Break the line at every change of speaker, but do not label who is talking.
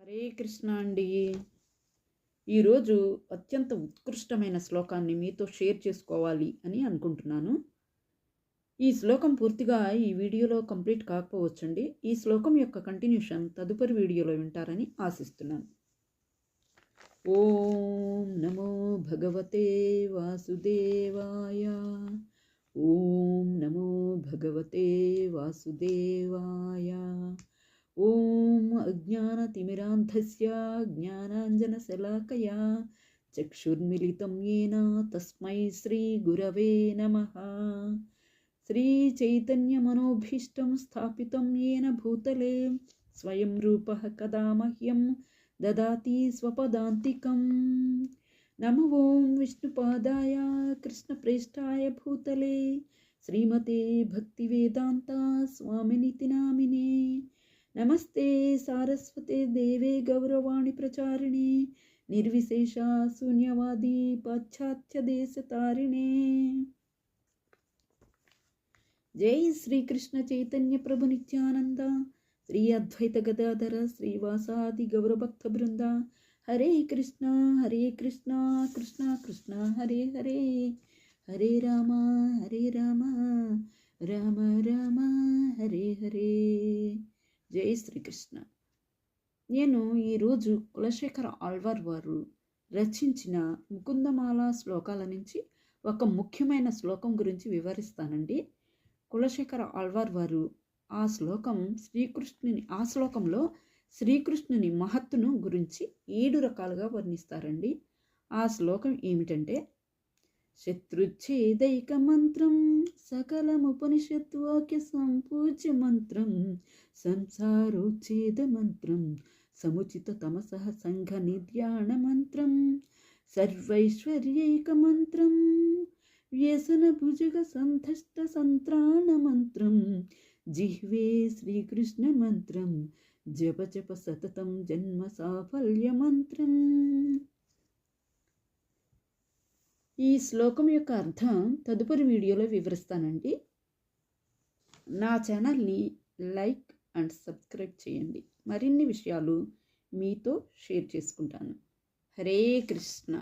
హరే కృష్ణ అండి. ఈరోజు అత్యంత ఉత్కృష్టమైన శ్లోకాన్ని మీతో షేర్ చేసుకోవాలి అని అనుకుంటున్నాను. ఈ శ్లోకం పూర్తిగా ఈ వీడియోలో కంప్లీట్ కాకపోవచ్చండి. ఈ శ్లోకం యొక్క కంటిన్యూషన్ తదుపరి వీడియోలో వింటారని ఆశిస్తున్నాను. ఓం నమో భగవతే వాసుదేవాయ. ఓం నమో భగవతే వాసుదేవాయ. ఓం अज्ञानतिमिरान्धस्य ज्ञानाञ्जनशलाकया चक्षुर्मिलितं येन तस्मै श्रीगुरवे नमः। श्रीचैतन्यमनोभीष्टं स्थापितं येन भूतले स्वयं रूपः कदा मह्यं ददाति स्वपदान्तिकम्। नमो ॐ विष्णुपादाय कृष्णप्रेष्ठाय भूतले। श्रीमते भक्तिवेदान्ता स्वामिनिति नामिने। नमस्ते सारस्वते देवे गौरवाणि प्रचारिणे, निर्विशेषा शून्यवादी पाश्चात्यदेशतारिणे। जय श्रीकृष्ण चैतन्य प्रभु नित्यानन्द। श्री अद्वैत गदाधर श्रीवासादि गौरभक्तवृन्द हरे कृष्ण हरे कृष्ण कृष्ण कृष्ण, हरे हरे। हरे राम हरे राम। राम జై శ్రీకృష్ణ. నేను ఈరోజు కులశేఖర ఆళ్వార్ వారు రచించిన ముకుందమాల శ్లోకాల నుంచి ఒక ముఖ్యమైన శ్లోకం గురించి వివరిస్తానండి. కులశేఖర ఆళ్వార్ వారు ఆ శ్లోకం శ్రీకృష్ణుని ఆ శ్లోకంలో శ్రీకృష్ణుని మహత్తును గురించి ఏడు రకాలుగా వర్ణిస్తారండి. ఆ శ్లోకం ఏమిటంటే శత్రుచ్ఛేదైకమంత్రం సకలముపనిషత్వాక్య సంపూజ్య మంత్రం సంసారోచ్ఛేద మంత్రం సముచిత తమస సంఘ నిర్యాణ మంత్రం సర్వైశ్వర్యైక మంత్రం వ్యసన భుజగ సంధష్ట సంత్రాణ మంత్రం ఈ శ్లోకం యొక్క అర్థం తదుపరి వీడియోలో వివరిస్తానండి. నా ఛానల్ని లైక్ అండ్ సబ్స్క్రైబ్ చేయండి. మరిన్ని విషయాలు మీతో షేర్ చేసుకుంటాను. హరే కృష్ణ.